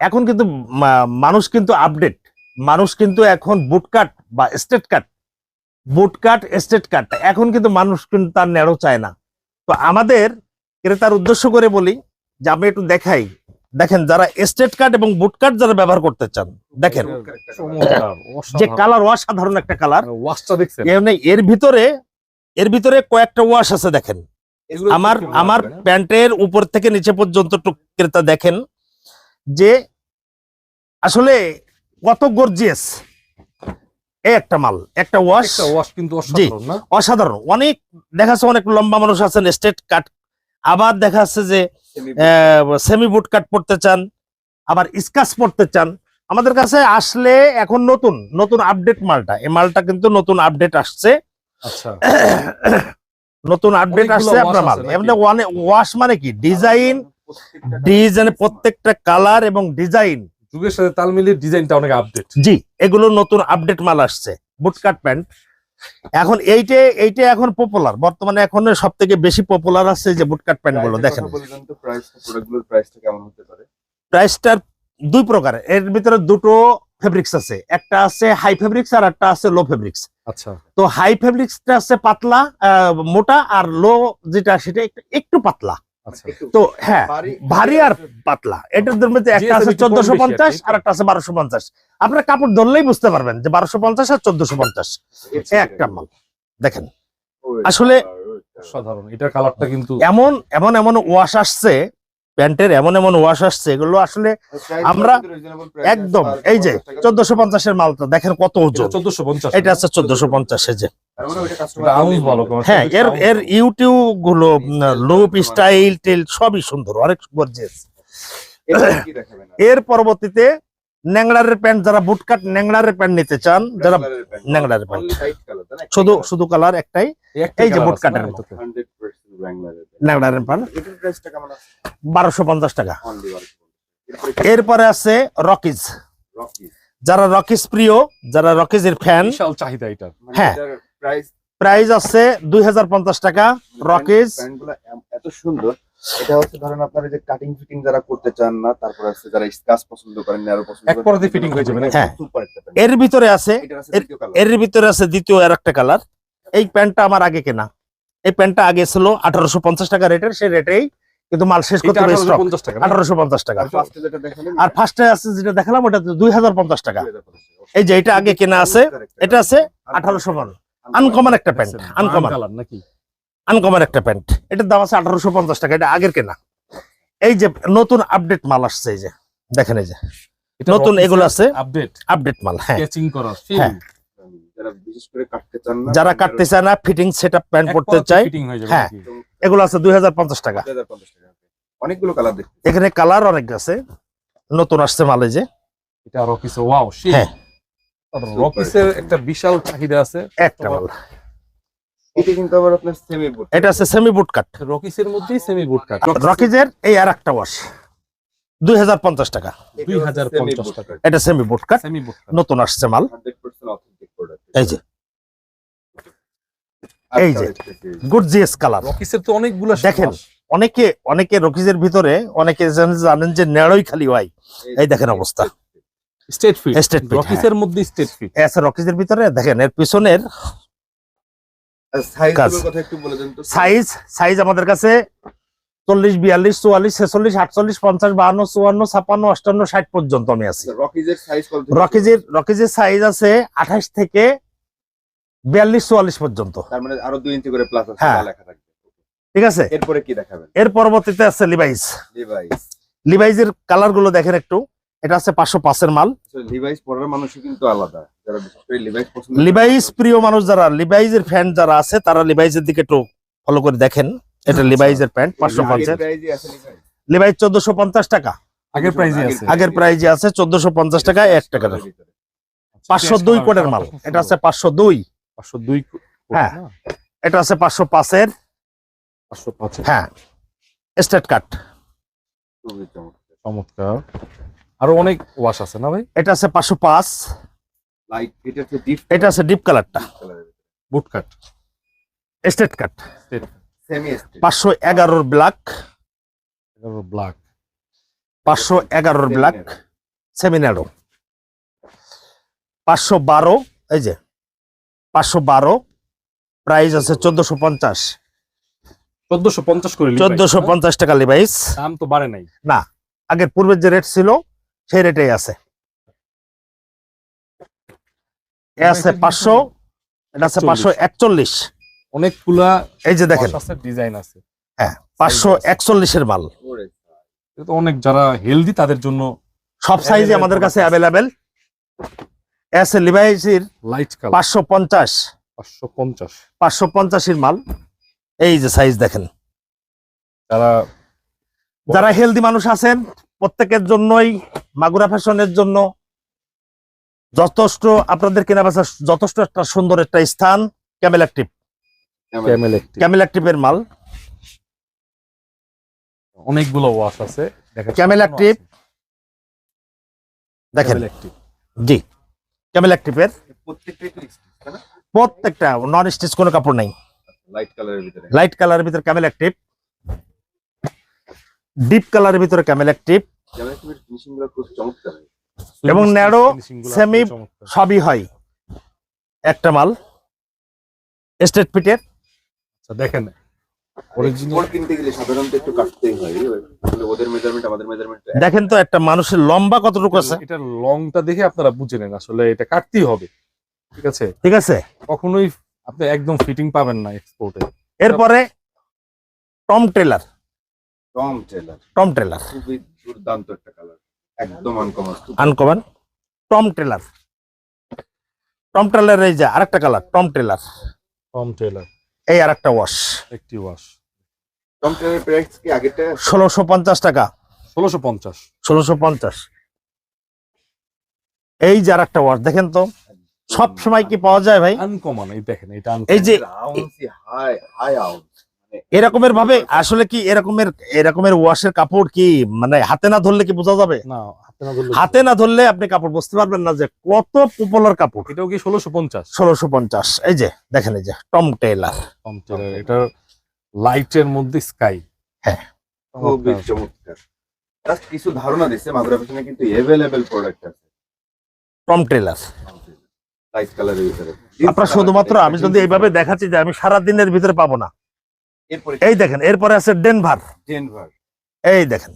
এখন কিন্তু মানুষ কিন্তু আপডেট মানুষ কিন্তু এখন বুটকাট বা স্টেট কাট বুট কাট স্টেট কাট এখন কিন্তু মানুষ কিন্তু তার ন্যাড়ো চায় না। তো আমাদের ক্রেতার উদ্দেশ্য করে বলি যে আমি একটু দেখাই। দেখেন যারা স্টেট কাট এবং বুট কাট যারা ব্যবহার করতে চান দেখেন যে। কালার অসাধারণ একটা কালার মানে ওয়াশটা দেখছেন? এর ভিতরে এর ভিতরে কয়েকটা ওয়াশ আছে দেখেন। আমার আমার হ্যাঁ? প্যান্টের উপর থেকে নিচে পর্যন্ত ক্রেতা দেখেন। যে আসলে কত গর্জিয়াস এই একটা মাল একটা ওয়াশ ওয়াশ কিন্তু অসাধারণ না? অসাধারণ। অনেক দেখা যাচ্ছে অনেক লম্বা মানুষ আছেন স্টেট কাট আবার দেখা যাচ্ছে যে সেমি বুট কাট পড়তে চান আবার স্কাচ পড়তে চান। আমাদের কাছে আসলে এখন নতুন নতুন আপডেট মালটা। এই মালটা কিন্তু নতুন আপডেট আসছে। আচ্ছা। নতুন আপডেট আসছে আপনার মাল। এমনি ওয়াশ মানে কি? ডিজাইন ডিজাইন প্রত্যেকটা কালার এবং ডিজাইন যুগের সাথে তাল মিলিয়ে ডিজাইনটা অনেক আপডেট জি এগুলো নতুন আপডেট মাল আসছে। বুটকাট প্যান্ট এখন এইটে এইটা এখন পপুলার বর্তমানে এখন সব থেকে বেশি পপুলার আছে যে বুটকাট প্যান্টগুলো দেখেন। কথা তো প্রাইসটা প্রোডাক্টগুলোর প্রাইসটা কেমন হতে পারে? প্রাইসটার দুই প্রকার। এর ভিতরে দুটো ফেব্রিক্স আছে। একটা আছে হাই ফেব্রিক্স আর একটা আছে লো ফেব্রিক্স আচ্ছা। তো হাই ফেব্রিক্সটা আছে পাতলা আহ, মোটা আর লো যেটা সেটা একটু একটু পাতলা। তো হ্যাঁ ভারী- আর পাতলা। এটার মধ্যে একটা আছে চোদ্দশো পঞ্চাশ আর একটা আছে বারোশো পঞ্চাশ। আপনার কাপড় ধরলেই বুঝতে পারবেন যে বারোশো পঞ্চাশ আর চোদ্দশো পঞ্চাশ। একটা মাল। দেখেন। আসলে- অসাধারণ। এটার কালারটা কিন্তু এমন এমন এমন ওয়াশ আসছে প্যান্টের এমন এমন ওয়াশ আসছে এগুলো আসলে আমরা- একদম এই যে চোদ্দশো পঞ্চাশের মালটা দেখেন কত ওজন। চোদ্দশো পঞ্চাশ। এটা আছে চোদ্দশো পঞ্চাশে যে। হ্যাঁ এর এর ইউটিউবগুলো লুপ স্টাইল টেল সবই সুন্দর অনেক এর পরবর্তীতে প্যান্ট যারা বুটকাট ন্যাংলারের প্যান্ট নিতে চান যারা প্যান্ট শুধু শুধু কালার একটাই এই যে মতো। প্যান্ট আছে? বারোশো পঞ্চাশ টাকা। এরপরে আছে রকিজ যারা রকিজ প্রিয় যারা রকিজের ফ্যান চাহিদা এটা। হ্যাঁ। প্রাইস আছে দুই হাজার পঞ্চাশ টাকা রকিজ এত সুন্দর। এটা হচ্ছে ধরেন আপনারা যে কাটিং ফিটিং যারা করতে চান না তারপর আছে যারা পছন্দ করেন ন্যারো পছন্দ এক পরাতে fitting হয়ে যাবে হ্যাঁ। এর ভিতরে আছে এর- ভিতরে আছে দ্বিতীয় আর একটা কালার এই প্যান্টটা আমার আগে কেনা। এই প্যান্টটা আগে ছিল আঠারোশো পঞ্চাশ টাকা রেটের সেই রেটেই কিন্তু মাল শেষ করতে হবে স্টক 1850 টাকা আঠারোশো পঞ্চাশ টাকা। আর ফার্স্টে আর ফার্স্টে আছে যেটা দেখালাম ওটা দুই হাজার পঞ্চাশ টাকা। এই যে এটা আগে কেনা আছে এটা আছে আঠারোশো মান আনকমন একটা প্যান্ট আনকমন কালার নাকি? আনকমন একটা প্যান্ট এটার দাম আছে আঠারোশো পঞ্চাশ টাকা এটা আগের কেনা। এই যে নতুন আপডেট মাল আসছে এই যে দেখেন এই যে। নতুন এগুলো আছে। আপডেট আপডেট মাল হ্যাঁ। স্কেচিং করা হ্যাঁ। যারা বিশেষ করে কাটতে চান না যারা কাটতে চায় না ফিটিং সেট আপ প্যান্ট পড়তে চায় ফিটিং হয়ে যাবে হ্যাঁ। এগুলো আছে দুই হাজার পঞ্চাশ টাকা। 2050 টাকা অনেকগুলো কালার দেখতে এখানে কালার অনেক আছে নতুন আসছে মালে যে। এটা রকিস ওয়াও সেই হ্যাঁ। রকিসের একটা বিশাল চাহিদা আছে। একটা মাল এটা কিন্তু আবার আপনার সেমি বুট এটা আছে সেমি বুট কাট রকিসের মধ্যেই সেমি বুট কাট রকিজের এই আর একটা ওয়াশ দুই হাজার পঞ্চাশ টাকা। দুই হাজার পঞ্চাশ টাকা। এটা সেমি বুট কাট সেমি বুট নতুন আসছে মাল। 100% অথেন্টিক প্রোডাক্ট এই যে। এই যে। গুডজিএস কালার রকিসের তো অনেকগুলো দেখেন। অনেকে অনেকে রকিজের ভিতরে অনেকে জানেন- জানেন যে নেড়ই খালি হয়। এই দেখেন অবস্থা। স্টেট ফিট State fit, রকিসের মধ্যে স্টেট ফিট এই আছে রকিজের ভিতরে দেখেন এর পিছনের সাইজ কথা একটু বলে দেন তো। সাইজ সাইজ আমাদের কাছে চল্লিশ বিয়াল্লিশ চুয়াল্লিশ ছেচল্লিশ আটচল্লিশ পঞ্চাশ বাহান্ন চুয়ান্ন ছাপ্পান্ন অষ্টান্ন ষাট পর্যন্ত আমি আছি। রকিজের সাইজ কত? রকিজের রকিজের সাইজ আছে আঠাশ থেকে বিয়াল্লিশ চুয়াল্লিশ পর্যন্ত। তার মানে আরও 2 ইঞ্চি করে প্লাস আছে হ্যাঁ। লেখা থাকবে। ঠিক আছে? এরপরে কি দেখাবেন? এর পরবর্তীতে আছে লিভাইস লিভাইস লিভাইজের কালারগুলো দেখেন একটু। এটা আছে পাঁচশো পাঁচের মাল। লিভাইস পরার মানুষই কিন্তু আলাদা। যারা লিভাইস প্রিয় মানুষ যারা লিভাইজের ফ্যান যারা আছে তারা লিভাইজের দিকে একটু ফলো করে দেখেন। এটা লিভাইজের প্যান্ট পাঁচশো পঞ্চাশ লিভাইস লিভাইজ চোদ্দশো পঞ্চাশ টাকা। আগের প্রাইজে আছে। আগের প্রাইজে আছে চোদ্দশো পঞ্চাশ টাকা এক টাকা পাঁচশো দুই কোডের মাল। এটা আছে পাঁচশো দুই। পাঁচশো দুই হ্যাঁ। এটা আছে পাঁচশো পাঁচের। পাঁচশো পাঁচ হ্যাঁ। স্টেট কাট চমৎকার। আরও অনেক ওয়াশ আছে না ভাই? এটা আছে পাঁচশো পাঁচ। লাইট এটা হচ্ছে ডিপ এটা আছে ডিপ কালারটা বুট কাট স্টেট কাট সেমি পাঁচশো এগারোর ব্ল্যাক ব্ল্যাক পাঁচশো এগারোর ব্ল্যাক সেমি ন্যারো পাঁচশো বারো এই যে পাঁচশো বারো। প্রাইস আছে চোদ্দশো পঞ্চাশ। চোদ্দশো পঞ্চাশ করে চোদ্দশো না? পঞ্চাশ টাকা লিভাইস দাম তো বাড়ে নাই। না আগের পূর্বের যে রেট ছিল সেই রেটেই আছে। এ আছে পাঁচশো এটা আছে পাঁচশো একচল্লিশ। অনেকগুলা এই যে দেখেন। ডিজাইন আছে। হ্যাঁ পাঁচশো একচল্লিশের মাল। ওরে, এটা তো অনেক যারা হেলদি তাদের জন্য সব সাইজে আমাদের কাছে। অ্যাভেলেবেল আছে। লিভাইসির লাইট কালার পাঁচশো পঞ্চাশ। পাঁচশো পঞ্চাশ। পাঁচশো পঞ্চাশের মাল। এই যে সাইজ দেখেন। যারা যারা হেলদি মানুষ আছেন প্রত্যেকের জন্যই মাগুরা ফ্যাশনের জন্য যথেষ্ট আপনাদের কেনা বেচা যথেষ্ট একটা সুন্দর একটা স্থান ক্যামেল অ্যাক্টিভ। ক্যামেল অ্যাক্টিভের মাল। অনেকগুলো ওয়াশ আছে। ক্যামেল জন্য দেখেন। জি। ক্যামেল অ্যাক্টিভের? প্রত্যেকটা নন স্টিচ কোনো কাপড় নাই। লাইট কালারের ভিতরে। লাইট কালারের ভিতরে ক্যামেল অ্যাক্টিভ ডিপ কালারের ভিতরে ক্যামেল অ্যাক্টিভ ক্যামেরা ফিনিশিংগুলো খুব চমৎকার। এবং খুবই চমৎকার। সবই হয়। একটা মাল। স্টেট ফিটের আচ্ছা, দেখেন। Original- অরিজিনাল কিনতে গেলে সাধারণত একটু কাটতেই আসলে ওদের মেজারমেন্ট দেখেন তো একটা মানুষের লম্বা কতটুকু আছে? এটা লংটা দেখে আপনারা বুঝে নেন আসলে এটা কাটতেই হবে। ঠিক আছে? ঠিক আছে। কখনোই আপনি একদম ফিটিং পাবেন না এক্সপোর্টে এরপরে Tom Tailor Tom Tailor. Tom Tailor. খুবই দুর্দান্ত একটা কালার একদম uncommon uncommon Tom Tailor. Tom Tailor এই যে আরেকটা colour Tom Tailor. Tom Tailor. এই আরেকটা ওয়াশ একটি ওয়াশ টম টেলার প্রাইস কি আগেরটা? ষোলোশো পঞ্চাশ টাকা। ষোলোশো পঞ্চাশ। ষোলোশো পঞ্চাশ। এই যে আরেকটা ওয়াশ দেখেন তো সব সময় কি পাওয়া যায় ভাই? আনকমন এই দেখেন এটা এই যে আউন্সি হাই হাই আউন্স এরকমের ভাবে আসলে কি এরকমের এরকমের ওয়াশের কাপড় কি মানে হাতে না ধরলে কি বোঝা যাবে? হাতে না ধরলে হাতে না ধরলে আপনি কাপড় বুঝতে পারবেন না যে কত পপুলার কাপড়। এটাও কি ষোলোশো পঞ্চাশ? ষোলোশো পঞ্চাশ। এই যে দেখেন এই যে টম টেলার টম টেলার এটা লাইটের মধ্যে স্কাই হ্যাঁ। খুবই চমৎকার। কিছু ধারণা দিচ্ছে মাগুরা ফ্যাশনে কিন্তু এভেলেবেল প্রোডাক্ট আছে। টম টেলার আপনার শুধুমাত্র আমি যদি এইভাবে দেখাচ্ছি যে আমি সারা দিনের ভিতরে পাবো না। এই দেখেন এরপরে আছে ডেনভার। ডেনভার। এই দেখেন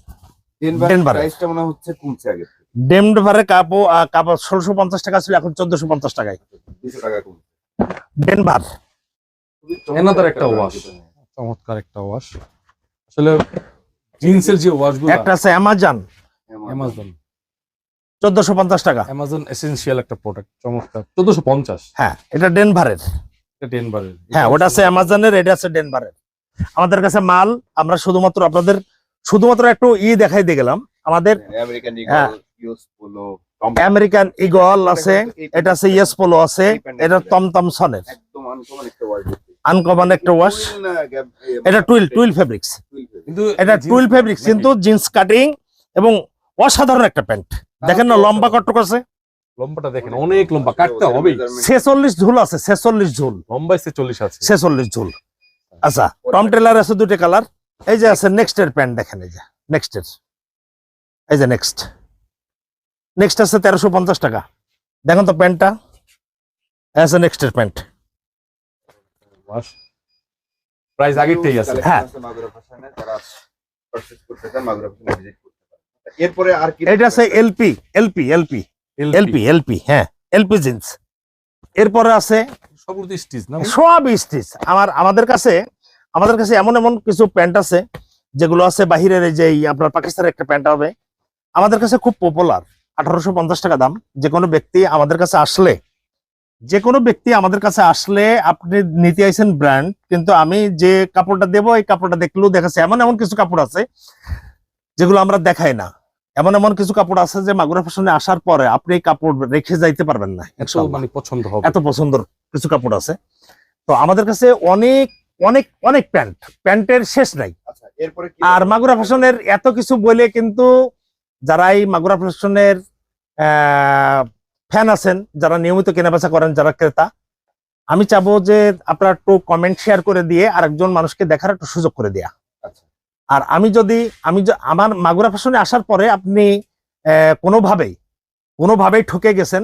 ডেনভার ডেনভার। প্রাইসটা মনে হচ্ছে কমছে আগে ডেনভারের কাপড় আহ, কাপড় ষোলোশো পঞ্চাশ টাকা ছিল এখন চোদ্দশো পঞ্চাশ টাকায়। দুশো টাকা ডেনভার। একটা wash। চমৎকার একটা ওয়াশ আসলে জিন্সের যে ওয়াশ একটা আছে অ্যামাজন অ্যামাজন চোদ্দশো পঞ্চাশ টাকা। অ্যামাজন এসেনশিয়াল একটা প্রোডাক্ট চমৎকার। চোদ্দশো পঞ্চাশ? হ্যাঁ এটা ডেনভারের। এটা ডেনভারের। হ্যাঁ ওটা আছে অ্যামাজনের এটা আছে ডেনভারের। আমাদের কাছে মাল আমরা শুধুমাত্র আপনাদের শুধুমাত্র একটু ই দেখাই দিয়ে গেলাম। আমাদের আমেরিকান হ্যাঁ। ইগল ইগল আছে এটা আছে ইয়েস পোলো আছে এটা টমটম সনের আনকমন একটা ওয়ার্ড আনকমন একটা ওয়াশ এটা টুইল টুইল ফেব্রিক্স কিন্তু এটা টুইল ফেব্রিক্স কিন্তু জিন্স কাটিং এবং অসাধারণ একটা প্যান্ট। দেখেন না লম্বা কট্টক আছে? লম্বাটা দেখেন অনেক লম্বা কাটতে হবেই। ছেচল্লিশ ঝুল আছে ছেচল্লিশ ঝুল। লম্বাই সে চল্লিশ আছে। ছেচল্লিশ ঝুল। আচ্ছা টম টেলার আছে দুটো কালার। এই যে আছে নেক্সট এর প্যান্ট দেখেন এই যে নেক্সট এর এই যে নেক্সট। নেক্সট আছে তেরোশো পঞ্চাশ টাকা। দেখেন তো প্যান্টটা। আছে নেক্সট এর প্যান্ট প্রাইস আগেরটাই আছে। হ্যাঁ। এরপরে আর কি এটা আছে LP LP LP. LP LP হ্যাঁ এলপি জিন্স। এরপরে আছে সবগুলো স্টিচ না সব স্টিচ। আমার আমাদের কাছে আমাদের কাছে এমন এমন কিছু প্যান্ট আছে যেগুলো আছে বাহিরের যে আপনার পাকিস্তানের একটা প্যান্ট হবে। আমাদের কাছে খুব পপুলার আঠারোশো পঞ্চাশ টাকা দাম। যে কোনো ব্যক্তি আমাদের কাছে আসলে যে কোনো ব্যক্তি আমাদের কাছে আসলে আপনি নিতে আইছেন ব্র্যান্ড কিন্তু আমি যে কাপড়টা দেবো এই কাপড়টা দেখলেও দেখাচ্ছে। এমন এমন কিছু কাপড় আছে যেগুলো আমরা দেখাই না। এমন এমন কিছু কাপড় আছে যে মাগুরা ফ্যাশনে আসার পরে আপনি এই কাপড় রেখে যাইতে পারবেন না এত মানে পছন্দ হবে। এত পছন্দের কিছু কাপড় আছে। তো আমাদের কাছে অনেক অনেক অনেক প্যান্ট। প্যান্টের শেষ নাই। আচ্ছা আর মাগুরা ফ্যাশনের এত কিছু বলে কিন্তু যারাই মাগুরা ফ্যাশনের ফ্যান আছেন যারা নিয়মিত কেনাবেচা করেন যারা ক্রেতা আমি চাবো যে আপনারা একটু কমেন্ট শেয়ার করে দিয়ে আরেকজন মানুষকে দেখার একটু সুযোগ করে দেয়া। আচ্ছা। আর আমি যদি আমি আমার মাগুরা ফ্যাশনে আসার পরে আপনি আহ, কোনোভাবেই কোনোভাবেই ঠকে গেছেন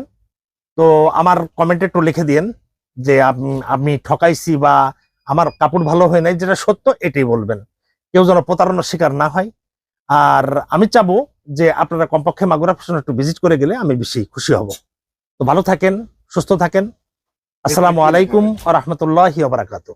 তো আমার কমেন্টে একটু লিখে দিন যে আমি ঠকাইছি বা আমার কাপড় ভালো হয় নাই যেটা সত্য এটাই বলবেন। কেউ যেন প্রতারণার শিকার না হয়। আর আমি চাবো যে আপনারা কমপক্ষে মাগুরা ফ্যাশন একটু ভিজিট করে গেলে আমি বেশি খুশি হব। তো ভালো থাকেন সুস্থ থাকেন। আসসালামু আলাইকুম আ রহমতুল্লাহ বারাকাতু